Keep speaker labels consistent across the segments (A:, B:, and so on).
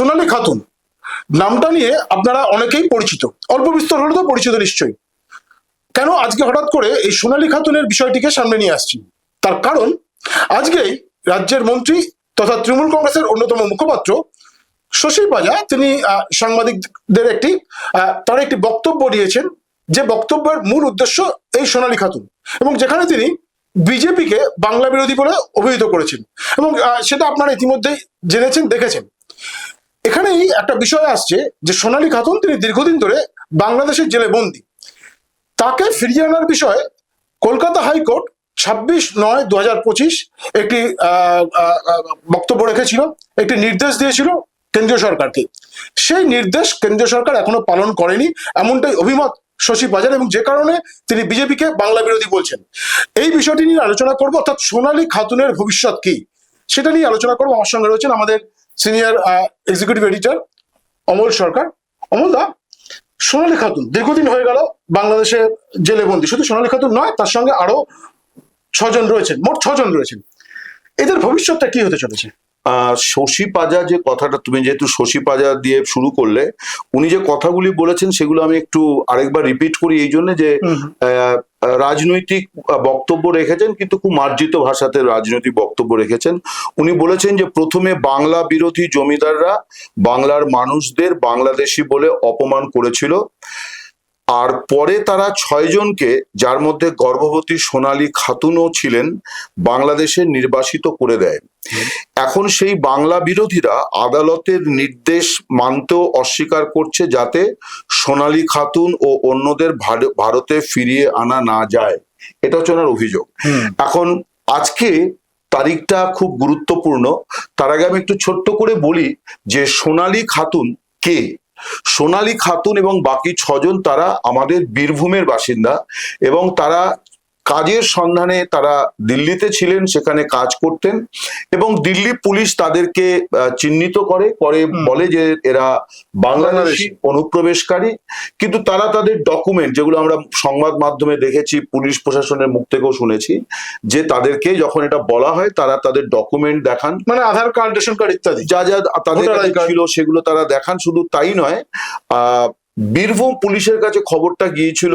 A: সোনালী খাতুন। নামটা নিয়ে আপনারা অনেকেই পরিচিত। অল্প বিস্তর হলে তো পরিচিত নিশ্চয়ই। কেন আজকে হঠাৎ করে এই সোনালী খাতুনের বিষয়টিকে সামনে নিয়ে আসছি? তার কারণ, আজকেই রাজ্যের মন্ত্রী তথা তৃণমূল কংগ্রেসের অন্যতম মুখপাত্র শশী পাজা, তিনি সাংবাদিকদের একটি তার একটি বক্তব্য দিয়েছেন। যে বক্তব্যের মূল উদ্দেশ্য এই সোনালী খাতুন এবং যেখানে তিনি বিজেপিকে বাংলা বিরোধী বলে অভিহিত করেছেন এবং সেটা আপনারা ইতিমধ্যেই জেনেছেন, দেখেছেন। এখানেই একটা বিষয় আসছে যে সোনালী খাতুন তিনি দীর্ঘদিন ধরে বাংলাদেশের জেলে বন্দী। তাকে ফিরিয়ে আনার বিষয়ে কলকাতা হাইকোর্ট ছাব্বিশ নয় দু হাজার পঁচিশ একটি বক্তব্য রেখেছিল, একটি নির্দেশ দিয়েছিল কেন্দ্রীয় সরকারকে। সেই নির্দেশ কেন্দ্রীয় সরকার এখনও পালন করেনি, এমনটাই অভিমত শশী বাজার এবং যে কারণে তিনি বিজেপিকে বাংলা বিরোধী বলছেন। এই বিষয়টি নিয়ে আলোচনা করব, অর্থাৎ সোনালী খাতুনের ভবিষ্যৎ কি? সেটা নিয়ে আলোচনা করব, আমার সঙ্গে রয়েছেন আমাদের senior executive editor Amal Sarkar. Amal da Sonali Khatun. দীর্ঘদিন হয়ে গেল বাংলাদেশে জেলে বন্দি। শুধু সোনালী খাতুন নয় তার সঙ্গে আরও ছজন রয়েছেন মোট ছজন রয়েছেন। এদের ভবিষ্যৎটা কি হতে চলেছে?
B: শশী পাজা যে কথাটা তুমি যেহেতু শশী পাজা দিয়ে শুরু করলে উনি যে কথাগুলি বলেছেন সেগুলো আমি একটু আরেকবার রিপিট করি এই জন্য যে আহ, রাজনৈতিক বক্তব্য রেখেছেন কিন্তু খুব মার্জিত ভাষাতে রাজনৈতিক বক্তব্য রেখেছেন। উনি বলেছেন যে, প্রথমে বাংলা বিরোধী জমিদাররা বাংলার মানুষদের বাংলাদেশি বলে অপমান করেছিল। আর পরে তারা ছয়জনকে যার মধ্যে গর্ভবতী সোনালী খাতুনও ছিলেন বাংলাদেশে নির্বাসিত করে দেয়। এখন সেই বাংলা বিরোধীরা আদালতের নির্দেশ মানতেও অস্বীকার করছে যাতে সোনালী খাতুন ও অন্যদের ভারতে ফিরিয়ে আনা না যায়। এটা হচ্ছে ওনার অভিযোগ। এখন আজকে তারিখটা খুব গুরুত্বপূর্ণ। তার আগে আমি একটু ছোট্ট করে বলি যে সোনালী খাতুন কে? সোনালী খাতুন এবং বাকি ছজন তারা আমাদের বীরভূমের বাসিন্দা এবং তারা কাজের সন্ধানে তারা দিল্লিতে ছিলেন সেখানে কাজ করতেন এবং দিল্লি পুলিশ তাদেরকে চিহ্নিত করে করে বলে যে এরা বাংলাদেশি। অনুপ্রবেশকারী। কিন্তু তারা তাদের ডকুমেন্ট যেগুলো আমরা সংবাদ মাধ্যমে দেখেছি পুলিশ প্রশাসনের মুখ থেকেও শুনেছি যে তাদেরকে যখন এটা বলা হয় তারা তাদের ডকুমেন্ট দেখান।
A: মানে আধার কার্ড রেশন কার্ড ইত্যাদি।
B: যা যা তাদের ছিল সেগুলো তারা দেখান শুধু তাই নয় আহ বীরভূম পুলিশের কাছে খবরটা গিয়েছিল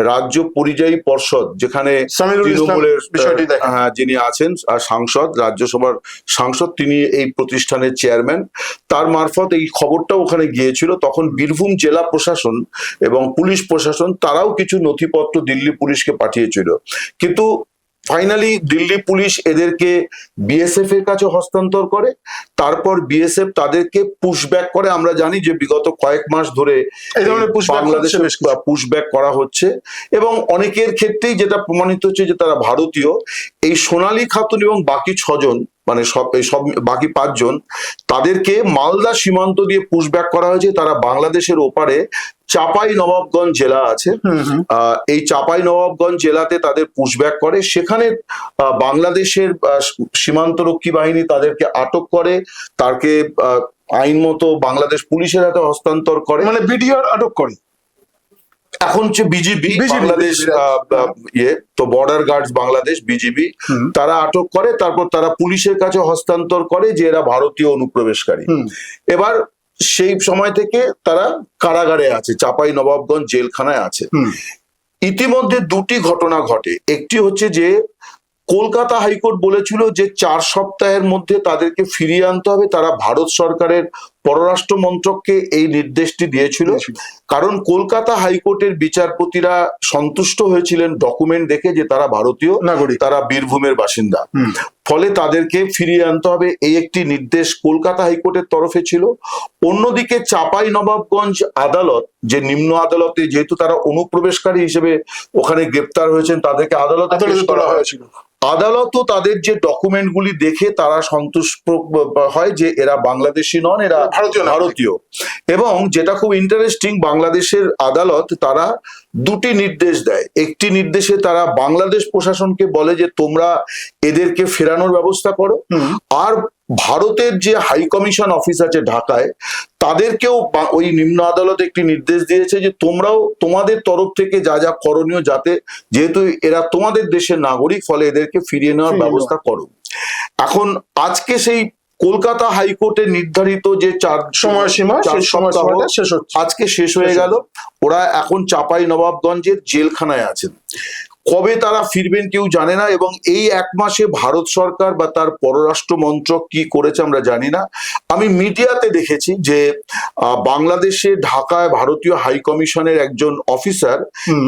B: রাজ্য পরিযায়ী পর্ষদ যেখানে তৃণমূলের হ্যাঁ, যিনি আছেন সাংসদ রাজ্যসভার সাংসদ তিনি এই প্রতিষ্ঠানের চেয়ারম্যান। তার মারফত এই খবরটা ওখানে গিয়েছিল। তখন বীরভূম জেলা প্রশাসন এবং পুলিশ প্রশাসন তারাও কিছু নথিপত্র দিল্লি পুলিশকে পাঠিয়েছিল। কিন্তু ফাইনালি দিল্লি পুলিশ এদেরকে বিএসএফ এর কাছে হস্তান্তর করে। তারপর বিএসএফ তাদেরকে পুশব্যাক করে। আমরা জানি যে বিগত কয়েক মাস ধরে বাংলাদেশে পুশব্যাক করা হচ্ছে। এবং অনেকের ক্ষেত্রেই যেটা প্রমাণিত হচ্ছে যে তারা ভারতীয়। এই সোনালী খাতুন এবং বাকি ছজন মানে সব এই সব বাকি পাঁচজন তাদেরকে মালদা সীমান্ত দিয়ে পুশব্যাক করা হয়েছে। তারা বাংলাদেশের ওপারে চাপাই নবাবগঞ্জ জেলা আছে। এই চাপাই নবাবগঞ্জ জেলাতে তাদের পুশব্যাক করে। সেখানে আহ, বাংলাদেশের সীমান্তরক্ষী বাহিনী তাদেরকে আটক করে। তাকে আহ, আইন মতো বাংলাদেশ পুলিশের হাতে হস্তান্তর করে।
A: মানে বিডিআর আটক করে?
B: এখন হচ্ছে বিজিবি বাংলাদেশ আহ, ইয়ে তো বর্ডার গার্ডস বাংলাদেশ বিজিবি তারা আটক করে তারপর তারা পুলিশের কাছে হস্তান্তর করে যে এরা ভারতীয় অনুপ্রবেশকারী। এবার সেই সময় থেকে তারা কারাগারে আছে চাপাই নবাবগঞ্জ জেলখানায় আছে। ইতিমধ্যে দুটি ঘটনা ঘটে। একটি হচ্ছে যে কলকাতা হাইকোর্ট বলেছিল যে চার সপ্তাহের মধ্যে তাদেরকে ফিরিয়ে আনতে হবে তারা ভারত সরকারের পররাষ্ট্র মন্ত্রককে এই নির্দেশটি দিয়েছিল। কারণ কলকাতা হাইকোর্টের বিচারপতিরা সন্তুষ্ট হয়েছিলেন ডকুমেন্ট দেখে যে তারা ভারতীয়
A: নাগরিক।
B: তারা বীরভূমের বাসিন্দা। ফলে তাদেরকে ফিরিয়ে আনতে হবে এই একটি নির্দেশ কলকাতা হাইকোর্টের তরফে ছিল। অন্যদিকে চাপাই নবাবগঞ্জ আদালত যে নিম্ন আদালতে যেহেতু তারা অনুপ্রবেশকারী হিসেবে ওখানে গ্রেপ্তার হয়েছেন তাদেরকে আদালতে পেশ করা
A: হয়েছিল।
B: আদালতও তাদের যে ডকুমেন্টগুলি দেখে তারা সন্তুষ্ট হয় যে এরা বাংলাদেশি নন এরা
A: ভারতীয়
B: ভারতীয়। এবং যেটা খুব ইন্টারেস্টিং বাংলাদেশের আদালত তারা দুটি নির্দেশ দেয়। একটি নির্দেশে তারা বাংলাদেশ প্রশাসনকে বলে যে তোমরা এদেরকে ফেরানোর ব্যবস্থা করো। আর ভারতের যে হাই কমিশন অফিস আছে ঢাকায় তাদেরকেও ওই নিম্ন আদালত একটি নির্দেশ দিয়েছে যে তোমরাও তোমাদের তরফ থেকে যা যা করণীয় যাতে যেহেতু এরা তোমাদের দেশের নাগরিক ফলে এদেরকে ফিরিয়ে নেওয়ার ব্যবস্থা করো। এখন আজকে সেই কলকাতা হাইকোর্টে নির্ধারিত যে চার
A: সময়সীমা শেষ হচ্ছে।
B: আজকে শেষ হয়ে গেল। ওরা এখন চাপাই নবাবগঞ্জের জেলখানায় আছেন। কবে তারা ফিরবেন কেউ জানে না এবং এই এক মাসে ভারত সরকার বা তার পররাষ্ট্র মন্ত্রক কি করেছে আমরা জানি না। আমি মিডিয়াতে দেখেছি যে বাংলাদেশে ঢাকায় ভারতীয় হাই কমিশনের একজন অফিসার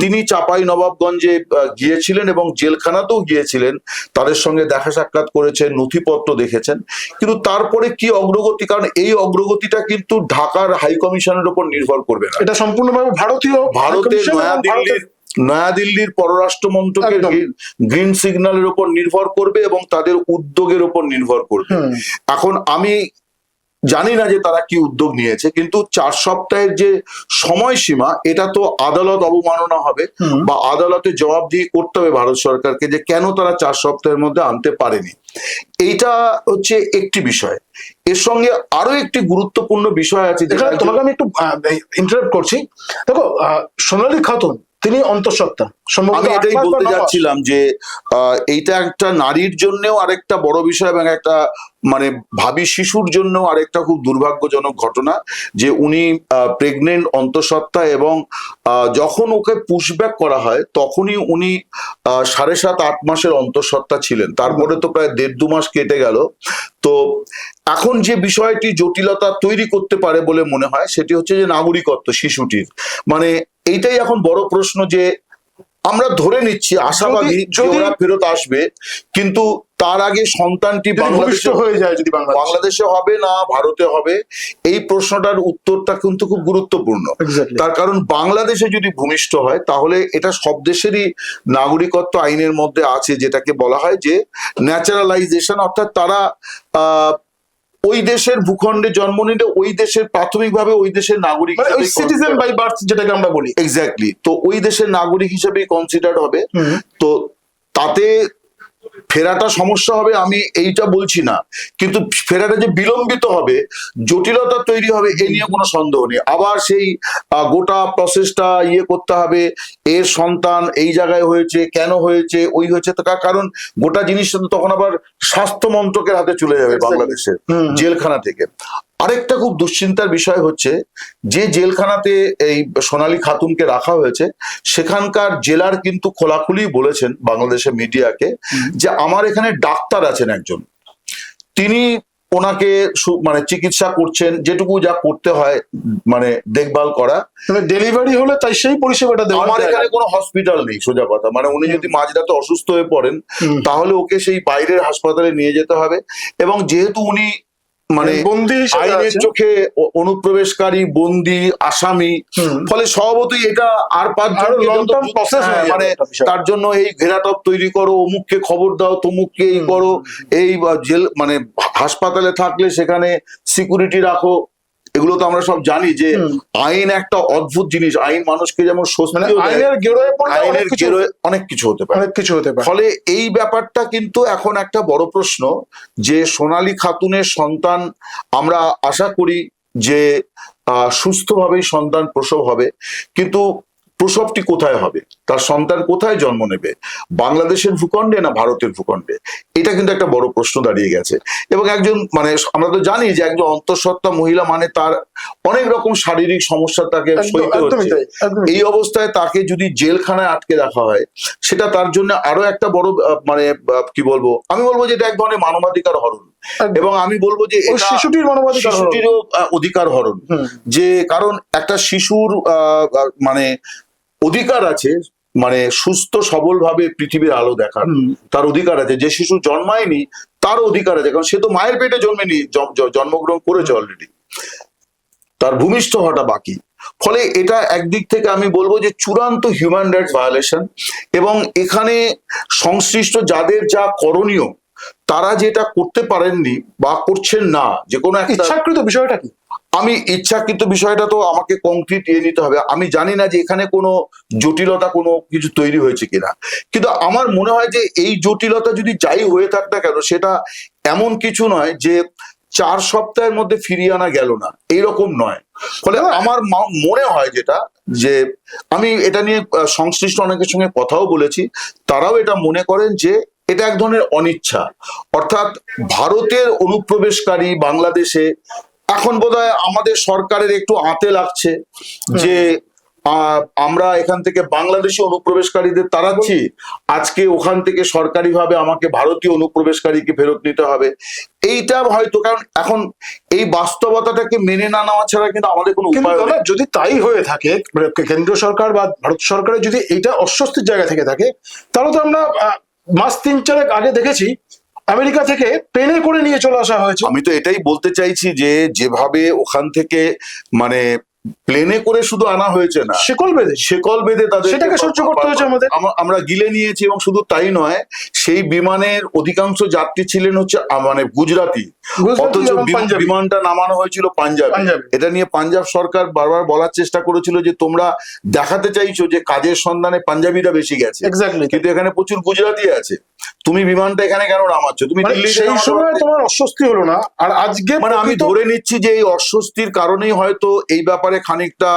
B: তিনি চাপাই নবাবগঞ্জে গিয়েছিলেন এবং জেলখানাতেও গিয়েছিলেন। তাদের সঙ্গে দেখা সাক্ষাৎ করেছেন নথিপত্র দেখেছেন। কিন্তু তারপরে কি অগ্রগতি? কারণ এই অগ্রগতিটা কিন্তু ঢাকার হাই কমিশনের উপর নির্ভর করবে না।
A: এটা সম্পূর্ণভাবে ভারতীয়
B: ভারতের নয়াদিল্লির নয়াদিল্লির পররাষ্ট্র মন্ত্রকের। গ্রিন সিগন্যালের উপর নির্ভর করবে এবং তাদের উদ্যোগের উপর নির্ভর করবে। এখন আমি জানি না যে তারা কি উদ্যোগ নিয়েছে কিন্তু চার সপ্তাহের যে সময়সীমা এটা তো আদালত অবমাননা হবে বা আদালতে জবাব দিয়ে করতে হবে ভারত সরকারকে যে কেন তারা চার সপ্তাহের মধ্যে আনতে পারেনি। এইটা হচ্ছে একটি বিষয়। এর সঙ্গে আরও একটি গুরুত্বপূর্ণ বিষয় আছে যেটা
A: তোমাকে আমি একটু ইন্টারাপ্ট করছি। দেখো সোনালী খাতুন তিনি অন্তঃসত্ত্বা।
B: আমি এটাই বলতে যাচ্ছিলাম যে এইটা একটা নারীর জন্যও আরেকটা বড় বিষয় এবং একটা মানে ভাবি শিশুর জন্য আরেকটা খুব দুর্ভাগ্যজনক ঘটনা যে উনি প্রেগনেন্ট অন্তঃসত্ত্বা এবং আহ, যখন ওকে পুশব্যাক করা হয় তখনই উনি সাড়ে সাত আট মাসের অন্তঃসত্ত্বা ছিলেন। তারপরে তো প্রায় দেড় দু মাস কেটে গেল। তো এখন যে বিষয়টি জটিলতা তৈরি করতে পারে বলে মনে হয় সেটি হচ্ছে যে নাগরিকত্ব শিশুটির। মানে এইটাই এখন বড় প্রশ্ন যে আমরা ধরে নিচ্ছি আশাবাদী ওরা ফেরত আসবে কিন্তু তার আগে সন্তানটি বাংলাদেশে
A: হয়ে যায় যদি বাংলাদেশ।
B: বাংলাদেশে হবে না ভারতে হবে এই প্রশ্নটার উত্তরটা কিন্তু খুব গুরুত্বপূর্ণ। তার কারণ বাংলাদেশে যদি ভূমিষ্ঠ হয় তাহলে এটা সব দেশেরই নাগরিকত্ব আইনের মধ্যে আছে যেটাকে বলা হয় যে ন্যাচারালাইজেশন অর্থাৎ তারা আহ, ওই দেশের ভূখণ্ডে জন্ম নিলে ওই দেশের প্রাথমিকভাবে ওই দেশের নাগরিক
A: ওই সিটিজেন বাই বার্থ যেটাকে আমরা বলি।
B: এক্স্যাক্টলি তো ওই দেশের নাগরিক হিসেবে কনসিডার হবে। তো তাতে ফেরাটা সমস্যা হবে আমি এইটা বলছি না কিন্তু ফেরাটা যে বিলম্বিত হবে জটিলতা তৈরি হবে এ নিয়ে কোনো সন্দেহ নেই আবার সেই গোটা প্রসেসটা ইয়ে করতে হবে এর সন্তান এই জায়গায় হয়েছে কেন হয়েছে ওই হয়েছে তো কারণ গোটা জিনিসটা তো তখন আবার স্বাস্থ্য মন্ত্রকের হাতে চলে যাবে. বাংলাদেশের। জেলখানা থেকে আরেকটা খুব দুশ্চিন্তার বিষয় হচ্ছে যে জেলখানাতে এই সোনালী খাতুনকে রাখা হয়েছে সেখানকার জেলার কিন্তু খোলাখুলি বলেছেন বাংলাদেশের মিডিয়াকে যে আমার এখানে ডাক্তার আছেন একজন। তিনি ওনাকে মানে চিকিৎসা করছেন যেটুকু যা করতে হয় মানে দেখভাল করা।
A: ডেলিভারি হলে তাই সেই পরিষেবাটা দেওয়া
B: আমার এখানে কোনো হসপিটাল নেই সোজা কথা। মানে উনি যদি মাঝরাতে অসুস্থ হয়ে পড়েন তাহলে ওকে সেই বাইরের হাসপাতালে নিয়ে যেতে হবে। এবং যেহেতু উনি মানে
A: বন্দি
B: আইনের চোখে অনুপ্রবেশকারী বন্দি আসামি ফলে স্বভাবতই এটা আর পাঁচ
A: আরও
B: জনকে
A: long
B: যত
A: term
B: যুদ্ধ-
A: process হয়ে
B: হ্যাঁ, মানে তার জন্য এই ঘেরাটপ তৈরি করো অমুককে খবর দাও তমুককে এই করো এই জেল মানে হাসপাতালে থাকলে সেখানে সিকিউরিটি রাখো এগুলো তো আমরা সব জানি যে আইন একটা অদ্ভুত জিনিস। আইন মানুষকে যেমন
A: মানে আইনের গেরোয় অনেক
B: আইনের গেরোয় অনেক কিছু হতে পারে।
A: অনেক কিছু হতে পারে।
B: ফলে এই ব্যাপারটা কিন্তু এখন একটা বড় প্রশ্ন যে সোনালী খাতুনের সন্তান আমরা আশা করি যে আহ, সুস্থভাবেই সন্তান প্রসব হবে। কিন্তু প্রসবটি কোথায় হবে? তার সন্তান কোথায় জন্ম নেবে? বাংলাদেশের ভূখণ্ডে না ভারতের ভূখণ্ডে? এটা কিন্তু একটা বড় প্রশ্ন দাঁড়িয়ে গেছে। এবং একজন মানে আমরা তো জানি যে একজন অন্তঃসত্ত্বা মহিলা মানে তার অনেক রকম শারীরিক সমস্যা তাকে সইতে হচ্ছে। এই অবস্থায় তাকে যদি জেলখানায় আটকে রাখা হয় সেটা তার জন্য আরও একটা বড় মানে কি বলব? আমি বলব যে এটা এক ধরনের মানবাধিকার হরণ। এবং আমি বলব যে
A: শিশুটির মানবাধিকার
B: শিশুটিরও অধিকার হরণ। যে কারণ একটা শিশুর মানে অধিকার আছে মানে সুস্থ সবল ভাবে পৃথিবীর আলো দেখার তার অধিকার আছে। যে শিশু জন্মায়নি তার অধিকার আছে। কারণ সে তো মায়ের পেটে জন্মেনি জন্মগ্রহণ করেছে অলরেডি তার ভূমিষ্ঠ হওয়াটা বাকি। ফলে এটা একদিক থেকে আমি বলব যে চূড়ান্ত হিউম্যান রাইটস ভায়োলেশন এবং এখানে সংশ্লিষ্ট যাদের যা করণীয় তারা যেটা করতে পারেননি বা করছেন না যে কোনো একটা
A: ইচ্ছাকৃত বিষয়টা কি?
B: আমি ইচ্ছাকৃত বিষয়টা তো আমাকে কংক্রিট ইয়ে নিতে হবে। আমি জানি না যে এখানে কোনো জটিলতা কোনো কিছু তৈরি হয়েছে কিনা। কিন্তু আমার মনে হয় যে এই জটিলতা যদি যাই হয়ে থাক না কেন সেটা এমন কিছু নয় যে চার সপ্তাহের মধ্যে ফিরিয়ে আনা গেল না। এইরকম নয়। ফলে আমার মা- মনে হয় যেটা যে আমি এটা নিয়ে সংশ্লিষ্ট অনেকের সঙ্গে কথাও বলেছি। তারাও এটা মনে করেন যে এটা এক ধরনের অনিচ্ছা। অর্থাৎ ভারতের অনুপ্রবেশকারী বাংলাদেশে এখন বোধহয় আমাদের সরকারের একটু আঁতে লাগছে যে আমরা এখান থেকে বাংলাদেশি অনুপ্রবেশকারীদের তাড়াচ্ছি। আজকে ওখান থেকে সরকারিভাবে আমাকে ভারতীয় অনুপ্রবেশকারীকে ফেরত নিতে হবে। এইটা হয়তো কারণ এখন এই বাস্তবতাটাকে মেনে না নেওয়া ছাড়া কিন্তু আমাদের কোনো উপায় না
A: যদি তাই হয়ে থাকে মানে কেন্দ্রীয় সরকার বা ভারত সরকারের যদি এইটা অস্বস্তির জায়গা থেকে থাকে তাহলে তো আমরা মাস তিন চারেক আগে দেখেছি আমেরিকা থেকে প্লেনে করে নিয়ে চলে আসা হয়েছে।
B: আমি তো এটাই বলতে চাইছি যে যেভাবে ওখান থেকে মানে প্লেনে করে শুধু আনা হয়েছে না
A: শেকল বেঁধে।
B: শেকল বেঁধে তাদের
A: সেটাকে সহ্য করতে হয়েছে আমাদের।
B: আমরা গিলে নিয়েছি এবং শুধু তাই নয় সেই বিমানের অধিকাংশ যাত্রী ছিলেন হচ্ছে মানে গুজরাটি। অথচ বিমান- বিমানটা নামানো হয়েছিল পাঞ্জাব। এটা নিয়ে পাঞ্জাব সরকার বারবার বলার চেষ্টা করেছিল যে তোমরা দেখাতে চাইছো যে কাজের সন্ধানে পাঞ্জাবিরা বেশি গেছে। কিন্তু এখানে প্রচুর গুজরাটি আছে। তুমি বিমানটা এখানে কেন নামাচ্ছ? তুমি
A: মানে সেই সময় তোমার অস্বস্তি হলো না। আর আজকে
B: মানে আমি ধরে নিচ্ছি যে এই অস্বস্তির কারণেই হয়তো এই ব্যাপারে খানিকটা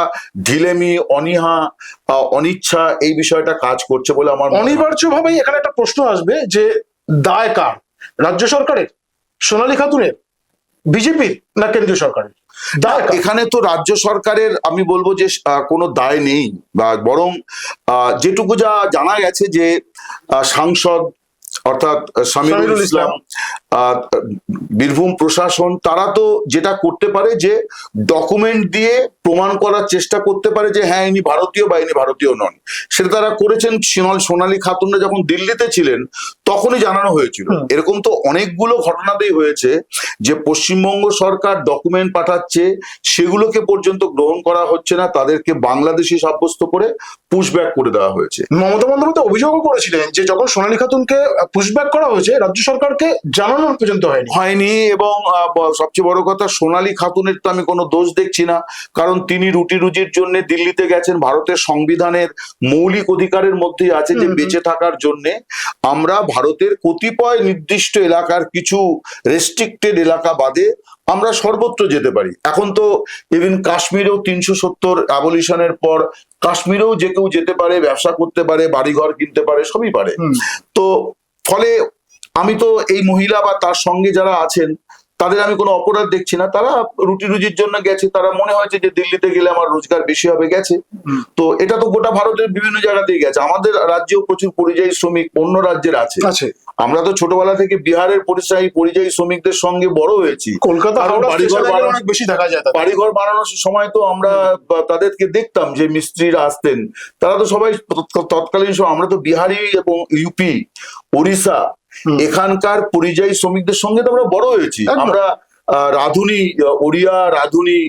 B: ঢিলেমি অনীহা অনিচ্ছা এই বিষয়টা কাজ করছে বলে আমার মনে হয়।
A: অনিবার্য ভাবেই এখানে একটা প্রশ্ন আসবে যে দায় কার? রাজ্য সরকারের? সোনালী খাতুনের? বিজেপির না কেন্দ্রীয় সরকারের? দায়
B: এখানে তো রাজ্য সরকারের আমি বলব যে কোনো দায় নেই। বা বরং আহ, যেটুকু যা জানা গেছে যে সাংসদ অর্থাৎ সামিরুল ইসলাম বীরভূম প্রশাসন তারা তো যেটা করতে পারে যে ডকুমেন্ট দিয়ে প্রমাণ করার চেষ্টা করতে পারে যে হ্যাঁ ইনি ভারতীয় বা ইনি ভারতীয় নন। সেটা তারা করেছেন সোনাল সোনালী খাতুনরা যখন দিল্লিতে ছিলেন তখনই জানানো হয়েছিল। এরকম তো অনেকগুলো ঘটনাতেই হয়েছে যে পশ্চিমবঙ্গ সরকার ডকুমেন্ট পাঠাচ্ছে সেগুলোকে পর্যন্ত গ্রহণ করা হচ্ছে না তাদেরকে বাংলাদেশি সাব্যস্ত করে পুশব্যাক করে দেওয়া হয়েছে।
A: মমতা বন্দ্যোপাধ্যায় অভিযোগও করেছিলেন যে যখন সোনালী খাতুনকে পুশব্যাক করা হয়েছে রাজ্য সরকারকে জানানোর পর্যন্ত হয়নি।
B: হয়নি এবং সবচেয়ে বড় কথা সোনালী খাতুনের তো আমি কোনো দোষ দেখছি না কারণ তিনি রুটি রুজির জন্য দিল্লিতে গেছেন ভারতের সংবিধানের মৌলিক অধিকারের মধ্যেই আছে যে। বেঁচে থাকার জন্য। আমরা ভারতের কতিপয় নির্দিষ্ট এলাকার কিছু রেস্ট্রিক্টেড এলাকা বাদে আমরা সর্বত্র যেতে পারি। এখন তো ইভিন কাশ্মীরেও তিনশো সত্তর অ্যাবলিশনের পর কাশ্মীরেও যে কেউ যেতে পারে ব্যবসা করতে পারে বাড়িঘর কিনতে পারে সবই পারে। তো ফলে আমি তো এই মহিলা বা তার সঙ্গে যারা আছেন তাদের আমি কোনো অপরাধ দেখছি না। তারা রুটি রুজির জন্য গেছে। তারা মনে হয়েছে যে দিল্লিতে গেলে আমার রোজগার বেশি হবে গেছে। তো এটা তো গোটা ভারতের বিভিন্ন জায়গাতেই গেছে। আমাদের রাজ্যেও প্রচুর পরিযায়ী শ্রমিক অন্য রাজ্যের আছে। আমরা তো ছোটবেলা থেকে বিহারের পরিযায়ী পরিযায়ী শ্রমিকদের সঙ্গে বড় হয়েছি।
A: কলকাতা
B: বাড়িঘর বানানো-
A: অনেক বেশি দেখা যায়
B: বাড়িঘর বানানোর সময় তো আমরা তাদেরকে দেখতাম যে মিস্ত্রিরা আসতেন। তারা তো সবাই তৎকালীন সময় আমরা তো বিহারি এবং ইউপি ওড়িশা। এখানকার পরিযায়ী শ্রমিকদের সঙ্গে তো আমরা বড় হয়েছি। আমরা রাধুনি ওড়িয়া রাধুনি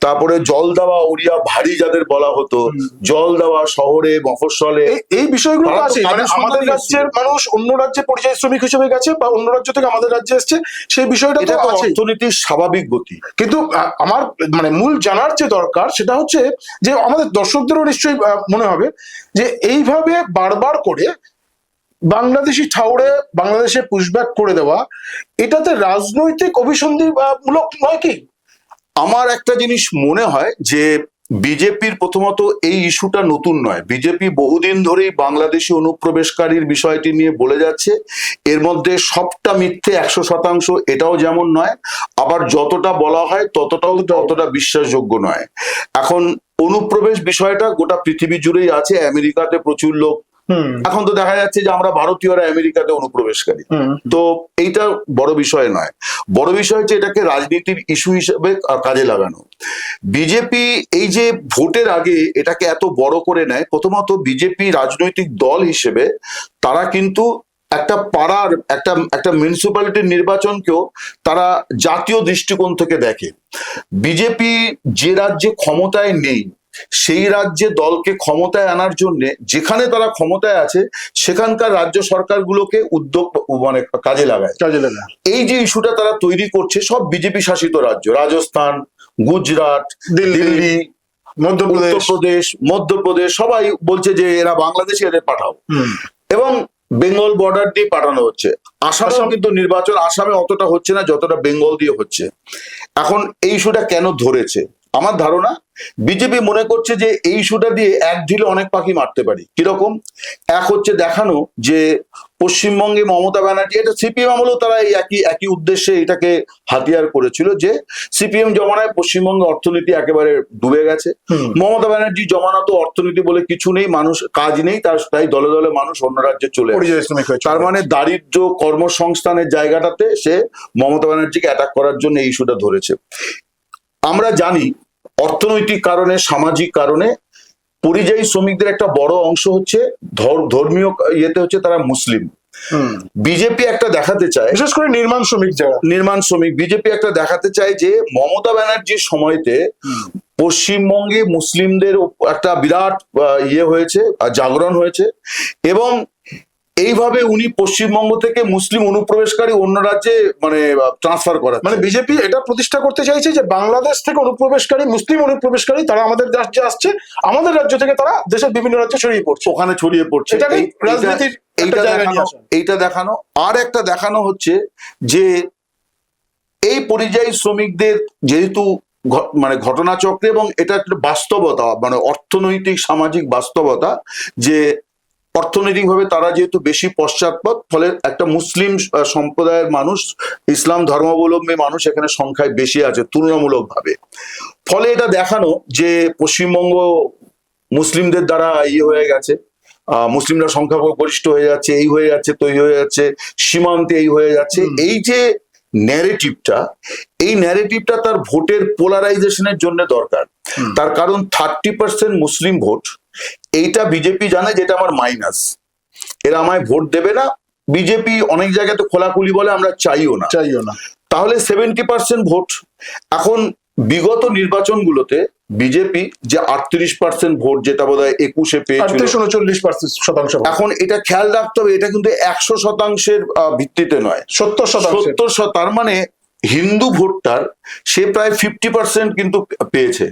B: তারপরে জল দেওয়া ওড়িয়া ভারী যাদের বলা হতো জল দেওয়া শহরে মফস্বলে
A: এই বিষয়গুলো আছে মানে আমাদের রাজ্যের মানুষ অন্য রাজ্যে পরিযায়ী শ্রমিক হিসেবে গেছে বা অন্য রাজ্য থেকে আমাদের রাজ্যে এসছে সেই বিষয়টা তো
B: অর্থনীতির স্বাভাবিক গতি।
A: কিন্তু আমার মানে মূল জানার যে দরকার সেটা হচ্ছে যে আমাদের দর্শকদেরও নিশ্চয়ই মনে হবে যে এইভাবে বারবার করে বাংলাদেশি ঠাউরে বাংলাদেশে পুশব্যাক করে দেওয়া, এটাতে রাজনৈতিক অভিসন্ধি মূলক নয় কি?
B: আমার একটা জিনিস মনে হয় যে বিজেপির প্রথমত এই ইস্যুটা নতুন নয়। বিজেপি বহুদিন ধরেই বাংলাদেশি অনুপ্রবেশকারীর বিষয়টি নিয়ে বলে যাচ্ছে, এর মধ্যে সবটা মিথ্যে একশো শতাংশ এটাও যেমন নয়, আবার যতটা বলা হয় ততটাও ততটা বিশ্বাসযোগ্য নয়। এখন অনুপ্রবেশ বিষয়টা গোটা পৃথিবী জুড়েই আছে, আমেরিকাতে প্রচুর লোক এখন তো দেখা যাচ্ছে যে আমরা ভারতীয়রা আমেরিকাতে অনুপ্রবেশকারী। তো এইটা বড় বিষয় নয়। বড় বিষয় হচ্ছে এটাকে রাজনীতির ইস্যু হিসেবে কাজে লাগানো। বিজেপি এই যে ভোটের আগে এটাকে এত বড় করে নেয় প্রথমত বিজেপি রাজনৈতিক দল হিসেবে তারা কিন্তু একটা পাড়ার একটা একটা মিউনিসিপ্যালিটির নির্বাচনকেও তারা জাতীয় দৃষ্টিকোণ থেকে দেখে। বিজেপি যে রাজ্যে ক্ষমতায় নেই সেই রাজ্যে দলকে ক্ষমতায় আনার জন্য যেখানে তারা ক্ষমতায় আছে সেখানকার রাজ্য সরকারগুলোকে উদ্যোগ মানে কাজে লাগায়।
A: কাজে লাগা
B: এই যে ইস্যুটা তারা তৈরি করছে সব বিজেপি শাসিত রাজ্য। রাজস্থান গুজরাট
A: দিল্লি মধ্যপ্রদেশ।
B: মধ্যপ্রদেশ সবাই বলছে যে এরা বাংলাদেশে এদের পাঠাও। এবং বেঙ্গল বর্ডার দিয়ে পাঠানো হচ্ছে। আসামেও
A: আসাম-
B: কিন্তু নির্বাচন আসামে অতটা হচ্ছে না যতটা বেঙ্গল দিয়ে হচ্ছে। এখন এই ইস্যুটা কেন ধরেছে? আমার ধারণা বিজেপি মনে করছে যে এই ইস্যুটা দিয়ে এক ঢিলে অনেক পাখি মারতে পারি। কীরকম? এক হচ্ছে দেখানো যে পশ্চিমবঙ্গে মমতা ব্যানার্জি এটা সিপিএম আমলেও তারা এই একই একই উদ্দেশ্যে এটাকে হাতিয়ার করেছিল যে সিপিএম জমানায় পশ্চিমবঙ্গে অর্থনীতি একেবারে ডুবে গেছে। মমতা ব্যানার্জি জমানা তো অর্থনীতি বলে কিছু নেই মানুষ কাজ নেই তার তাই দলে দলে মানুষ অন্য রাজ্যে চলে তার মানে দারিদ্র কর্মসংস্থানের জায়গাটাতে সে মমতা ব্যানার্জিকে অ্যাটাক করার জন্য এই ইস্যুটা ধরেছে। আমরা জানি অর্থনৈতিক কারণে সামাজিক কারণে পরিযায়ী শ্রমিকদের একটা বড় অংশ হচ্ছে ধর- ধর্মীয় ইয়েতে হচ্ছে তারা মুসলিম। বিজেপি একটা দেখাতে চায়
A: বিশেষ করে নির্মাণ শ্রমিক যারা।
B: নির্মাণ শ্রমিক বিজেপি একটা দেখাতে চায় যে মমতা ব্যানার্জির সময়তে পশ্চিমবঙ্গে মুসলিমদের একটা বিরাট ইয়ে হয়েছে জাগরণ হয়েছে এবং এইভাবে উনি পশ্চিমবঙ্গ থেকে মুসলিম অনুপ্রবেশকারী অন্য রাজ্যে মানে ট্রান্সফার করা
A: মানে বিজেপি এটা প্রতিষ্ঠা করতে চাইছে যে বাংলাদেশ থেকে অনুপ্রবেশকারী মুসলিম অনুপ্রবেশকারী তারা আমাদের রাজ্যে আসছে আমাদের রাজ্য থেকে তারা দেশের বিভিন্ন রাজ্যে ছড়িয়ে পড়ছে।
B: ওখানে ছড়িয়ে পড়ছে।
A: রাজনীতির
B: এইটা দেখানো এইটা দেখানো। আর একটা দেখানো হচ্ছে যে এই পরিযায়ী শ্রমিকদের যেহেতু মানে ঘটনাচক্রে এবং এটা একটা বাস্তবতা মানে অর্থনৈতিক সামাজিক বাস্তবতা যে অর্থনৈতিকভাবে তারা যেহেতু বেশি পশ্চাৎপদ ফলে একটা মুসলিম সম্প্রদায়ের মানুষ ইসলাম ধর্মাবলম্বী মানুষ এখানে সংখ্যায় বেশি আছে তুলনামূলকভাবে। ফলে এটা দেখানো যে পশ্চিমবঙ্গ মুসলিমদের দ্বারা ইয়ে হয়ে গেছে আহ, মুসলিমরা সংখ্যাগরিষ্ঠ হয়ে যাচ্ছে এই হয়ে যাচ্ছে তৈ হয়ে যাচ্ছে সীমান্তে এই হয়ে যাচ্ছে। এই যে ন্যারেটিভটা এই ন্যারেটিভটা তার ভোটের পোলারাইজেশনের জন্য দরকার। তার কারণ থার্টি পার্সেন্ট মুসলিম ভোট এইটা বিজেপি জানে যেটা আমার মাইনাস। এরা আমায় ভোট দেবে না। বিজেপি অনেক জায়গায় তো খোলাখুলি বলে আমরা চাইও না।
A: চাইও না।
B: তাহলে সেভেন্টি পার্সেন্ট ভোট। এখন বিগত নির্বাচনগুলোতে বিজেপি যে আটত্রিশ পার্সেন্ট ভোট যেটা বোধ হয় একুশে পেয়েছিল
A: উনচল্লিশ পার্সেন্ট শতাংশ
B: এখন এটা খেয়াল রাখতে হবে এটা কিন্তু একশো শতাংশের ভিত্তিতে নয়।
A: সত্তর শতাংশ।
B: সত্তর তার মানে হিন্দু ভোটটার সে প্রায় ফিফটি পার্সেন্ট কিন্তু পেয়েছে।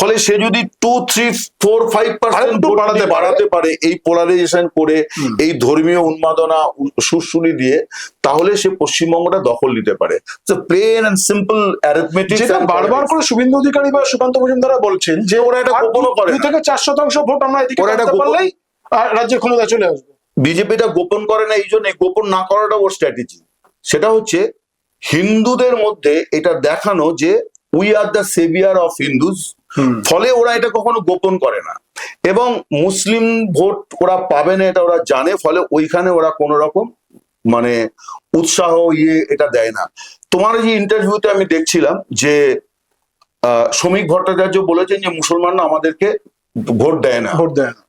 B: ফলে সে যদি two three four five percent
A: বাড়াতে
B: বাড়াতে পারে এই পোলারাইজেশন করে এই ধর্মীয় উন্মাদনা সুরসুরি দিয়ে তাহলে সে পশ্চিমবঙ্গটা দখল নিতে পারে। প্লেন অ্যান্ড সিম্পল অ্যারিথমেটিক
A: যেটা বারবার করে শুভেন্দু অধিকারী বা সুকান্ত মজুমদারা বলছেন যে
B: ওরা এটা গোপনও করে
A: দুই থেকে চার শতাংশ ভোট আমরা এদিকে
B: ওরা এটা
A: পারলেই রাজ্যের ক্ষমতা চলে আসবে।
B: বিজেপিটা গোপন করে না এই জন্য গোপন না করাটা ওর স্ট্র্যাটেজি সেটা হচ্ছে হিন্দুদের মধ্যে এটা দেখানো যে we are the saviour of Hindus ফলে ওরা এটা কখনো গোপন করে না। এবং মুসলিম ভোট ওরা পাবে না এটা ওরা জানে ফলে ওইখানে ওরা কোনো রকম মানে উৎসাহ ইয়ে এটা দেয় না। তোমার যে ইন্টারভিউতে আমি দেখছিলাম যে আহ, শ্রমিক ভট্টাচার্য বলেছেন যে মুসলমানরা আমাদেরকে ভোট দেয় না।
A: ভোট দেয় না।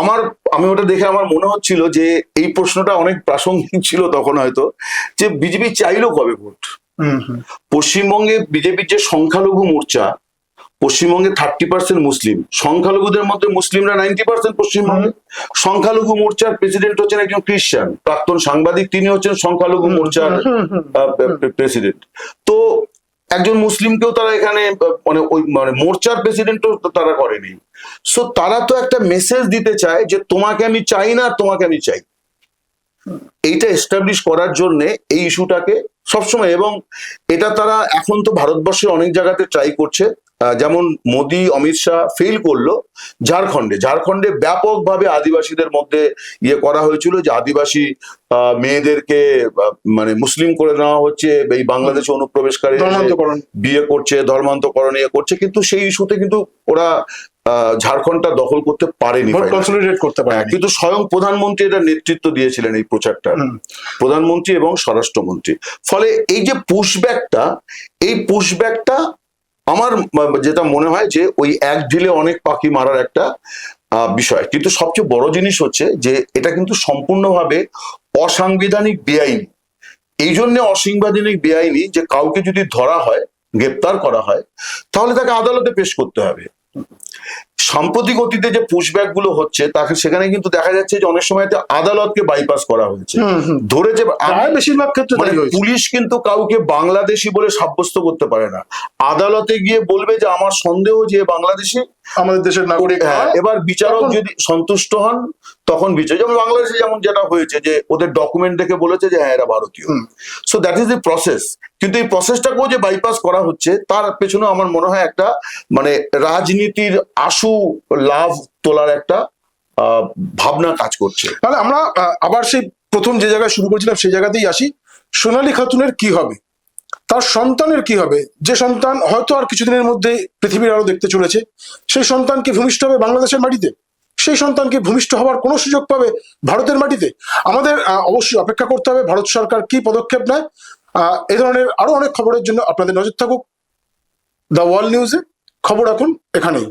B: আমার আমি ওটা দেখে আমার মনে হচ্ছিল যে এই প্রশ্নটা অনেক প্রাসঙ্গিক ছিল তখন হয়তো যে বিজেপি চাইলো কবে ভোট। পশ্চিমবঙ্গে বিজেপির যে সংখ্যালঘু মোর্চা পশ্চিমবঙ্গে থার্টি পার্সেন্ট মুসলিম। সংখ্যালঘুদের মধ্যে মুসলিমরা নাইনটি পার্সেন্ট পশ্চিমবঙ্গে। সংখ্যালঘু মোর্চার প্রেসিডেন্ট হচ্ছেন একজন খ্রিস্টান। প্রাক্তন সাংবাদিক তিনি হচ্ছেন সংখ্যালঘু মোর্চার। প্রেসিডেন্ট। তো একজন মুসলিমকেও তারা এখানে মানে ওই মানে মোর্চার প্রেসিডেন্টও তারা করেনি। সো তারা তো একটা মেসেজ দিতে চায় যে, তোমাকে আমি চাই না তোমাকে আমি চাই। এইটা এস্টাবলিশ করার জন্য এই ইস্যুটাকে সবসময়, এবং এটা তারা এখন তো ভারতবর্ষে অনেক জায়গাতে ট্রাই করছে। যেমন মোদি অমিত শাহ ফেল করল ঝাড়খণ্ডে। ঝাড়খণ্ডে ব্যাপকভাবে আদিবাসীদের মধ্যে ইয়ে করা হয়েছিল যে আদিবাসী মেয়েদেরকে মানে মুসলিম করে নেওয়া হচ্ছে এই বাংলাদেশে অনুপ্রবেশকারী
A: ধর্মান্তকরণ।
B: বিয়ে করছে ধর্মান্তকরণ ইয়ে করছে কিন্তু সেই ইস্যুতে কিন্তু ওরা আহ, ঝাড়খণ্ডটা দখল করতে পারেনি
A: কনসলিডেট করতে পারে
B: হ্যাঁ, কিন্তু স্বয়ং প্রধানমন্ত্রী এটা নেতৃত্ব দিয়েছিলেন এই প্রচারটা। প্রধানমন্ত্রী এবং স্বরাষ্ট্রমন্ত্রী। ফলে এই যে পুশব্যাকটা এই পুশব্যাকটা আমার যেটা মনে হয় যে ওই এক ঢিলে অনেক পাখি মারার একটা বিষয়। কিন্তু সবচেয়ে বড় জিনিস হচ্ছে যে এটা কিন্তু সম্পূর্ণভাবে অসাংবিধানিক বেআইনি। এই জন্য অসাংবিধানিক বেআইনি যে কাউকে যদি ধরা হয়, গ্রেপ্তার করা হয়, তাহলে তাকে আদালতে পেশ করতে হবে। সাম্প্রতিক অতীতে যে পুশব্যাকগুলো হচ্ছে তাকে সেখানে কিন্তু দেখা যাচ্ছে যে অনেক সময় আদালতকে বাইপাস করা হয়েছে। ধরেছে
A: প্রায় বেশিরভাগ ক্ষেত্রে
B: মানে। পুলিশ কিন্তু কাউকে বাংলাদেশি বলে সাব্যস্ত করতে পারে না। আদালতে গিয়ে বলবে যে আমার সন্দেহ যে বাংলাদেশি
A: আমাদের দেশের নাগরিক
B: হ্যাঁ, এবার বিচারক যদি সন্তুষ্ট হন তখন বিচার যেমন বাংলাদেশে যেমন যেটা হয়েছে যে ওদের ডকুমেন্ট দেখে বলেছে যে হ্যাঁ এরা ভারতীয়। So that is the process কিন্তু এই প্রসেসটাকেও যে বাইপাস করা হচ্ছে তার পেছনে আমার মনে হয় একটা মানে রাজনীতির আশু, লাভ তোলার একটা ভাবনা কাজ করছে।
A: তাহলে আমরা আবার সেই প্রথম যে জায়গায় শুরু করেছিলাম সেই জায়গাতেই আসি। সোনালী খাতুনের কি হবে? তার সন্তানের কি হবে? যে সন্তান হয়তো আর কিছুদিনের মধ্যে পৃথিবীর আলো দেখতে চলেছে, সেই সন্তানকে ভূমিষ্ঠ হবে বাংলাদেশের মাটিতে? সেই সন্তানকে ভূমিষ্ঠ হওয়ার কোনো সুযোগ পাবে ভারতের মাটিতে? আমাদের অবশ্যই অপেক্ষা করতে হবে, ভারত সরকার কি পদক্ষেপ নেয়? এ ধরনের আরও অনেক খবরের জন্য আপনাদের নজর থাকুক। দ্য ওয়ার্ল্ড নিউজে খবর এখন এখানেই।